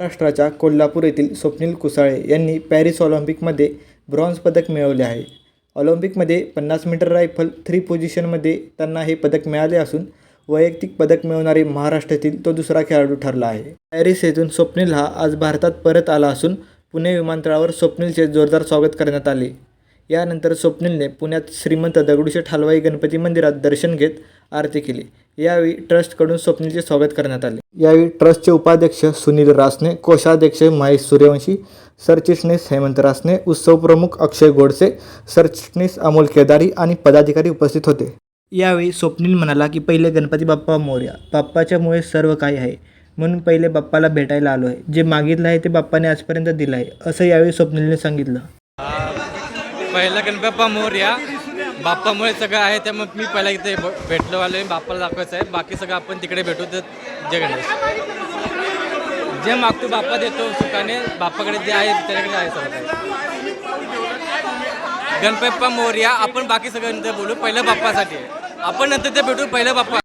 महाराष्ट्राच्या कोल्हापूर येथील स्वप्नील कुसाळे यांनी पॅरिस ऑलिम्पिकमध्ये ब्रॉन्झ पदक मिळवले आहे. ऑलिम्पिकमध्ये पन्नास मीटर रायफल थ्री पोझिशनमध्ये त्यांना हे पदक मिळाले असून वैयक्तिक पदक मिळवणारे महाराष्ट्रातील तो दुसरा खेळाडू ठरला आहे. पॅरिस येथून स्वप्नील हा आज भारतात परत आला असून पुणे विमानतळावर स्वप्नीलचे जोरदार स्वागत करण्यात आले. यानंतर स्वप्नीलने पुण्यात श्रीमंत दगडूशेठ हलवाई गणपती मंदिरात दर्शन घेत आरती केली. यावेळी ट्रस्टकडून स्वप्नीलचे स्वागत करण्यात आले. यावेळी ट्रस्टचे उपाध्यक्ष सुनील रासने कोषाध्यक्ष महेश सूर्यवंशी सरचिटणीस हेमंत रासने उत्सव प्रमुख अक्षय गोडसे सरचिटणीस अमोल केदारी आणि पदाधिकारी उपस्थित होते. यावेळी स्वप्नील म्हणाला की पहिले गणपती बाप्पा मोर्या. बाप्पाच्यामुळे सर्व काही आहे. म्हणून पहिले बाप्पाला भेटायला आलो आहे जे मागितलं आहे ते बाप्पाने आजपर्यंत दिलं आहे असं यावेळी स्वप्नीलने सांगितलं. पहिला गणपप्पा मोर्या बाप्पामुळे सगळं आहे त्यामुळे मी पहिला इथे भेटलो आलो आहे बाप्पाला दाखवायचं आहे. बाकी सगळं आपण तिकडे भेटू तर जय गणेश. जे मागतो बाप्पा देतो सुखाने बाप्पाकडे जे आहे त्याच्याकडे आहे सगळं गणपप्पा मोर्या आपण बाकी सगळं नंतर बोलू. पहिलं बाप्पासाठी आपण नंतर ते भेटू पहिलं बाप्पा.